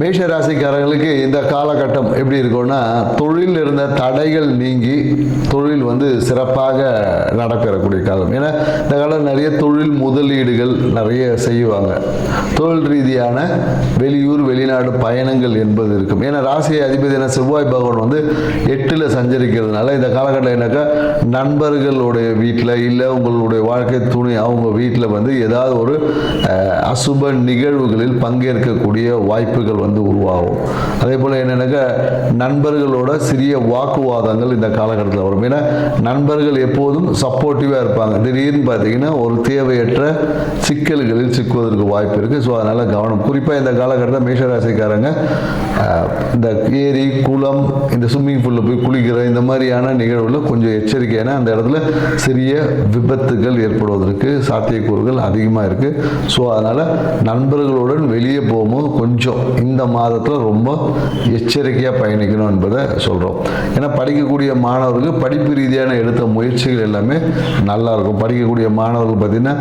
மேஷ ராசிக்காரர்களுக்கு இந்த காலகட்டம் எப்படி இருக்கும்னா தொழில் இருந்த தடைகள் நீங்கி தொழில் வந்து சிறப்பாக நடைபெறக்கூடிய காலம். ஏன்னா இந்த காலம் நிறைய தொழில் முதலீடுகள் நிறைய செய்வாங்க. தொழில் ரீதியான வெளியூர் வெளிநாடு பயணங்கள் என்பது இருக்கும். ஏன்னா ராசி அதிபதியான செவ்வாய் பகவான் வந்து எட்டில் சஞ்சரிக்கிறதுனால இந்த காலகட்டம் என்னக்கா நண்பர்களுடைய வீட்டில் இல்லை உங்களுடைய வாழ்க்கை துணை அவங்க வீட்டில் வந்து ஏதாவது ஒரு அசுப நிகழ்வுகளில் பங்கேற்கக்கூடிய வாய்ப்புகள் வந்து உருவாகும். அதே போல் என்னென்னாக்கா நண்பர்களோட சிறிய வாக்குவாதங்கள் இந்த காலகட்டத்தில் வரும். ஏன்னா நண்பர்கள் எப்போதும் சப்போர்ட்டிவாக இருப்பாங்க. திடீர்னு பார்த்தீங்கன்னா ஒரு தேவையற்ற சிக்கல்களில் சிக்குவதற்கு வாய்ப்பு இருக்குது ஸோ அதனால் கவனம். குறிப்பாக இந்த காலகட்டத்தில் மேஷராசிக்காரங்க இந்த ஏரி குளம் இந்த ஸ்விம்மிங் பூலில் போய் குளிக்கிற இந்த மாதிரியான நிகழ்வுகளில் கொஞ்சம் எச்சரிக்கை. ஏன்னா அந்த இடத்துல சிறிய விபத்துகள் ஏற்படுவதற்கு சாத்தியக்கூறுகள் அதிகமாக இருக்குது ஸோ அதனால் நண்பர்களுடன் வெளியே போகும்போது கொஞ்சம் இந்த மாதத்தில் ரொம்ப எச்சரிக்கையாக பயணிக்கணும் என்பதை சொல்கிறோம் ஏன்னா படிக்கக்கூடிய மாணவர்களுக்கு படிப்பு ரீதியான எடுத்த முயற்சிகள் எல்லாமே நல்லா இருக்கும். படிக்கக்கூடிய மாணவர்கள் பார்த்திங்கன்னா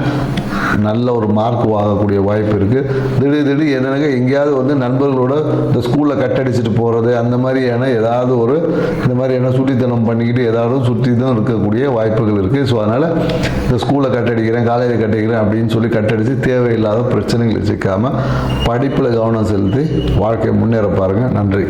நல்ல ஒரு மார்க் வாங்கக்கூடிய வாய்ப்பு இருக்குது திடீர் திடீர் என்னென்னாக்க எங்கேயாவது வந்து நண்பர்களோட இந்த ஸ்கூலில் கட்டடிச்சிட்டு போகிறது அந்த மாதிரியான ஏதாவது ஒரு இந்த மாதிரியான சுட்டித்தனம் பண்ணிக்கிட்டு ஏதாவது சுற்றி தான் இருக்கக்கூடிய வாய்ப்புகள் இருக்குது ஸோ அதனால் இந்த ஸ்கூலில் கட்டடிக்கிறேன் காலேஜ் கட்டடிக்கிறேன் அப்படின்னு சொல்லி கட்டடித்து தேவையில்லாத பிரச்சனைகளை சிக்காமல் படிப்பில் கவனம் செலுத்தி வாழ்க்கையை முன்னேற பாருங்கள் நன்றி.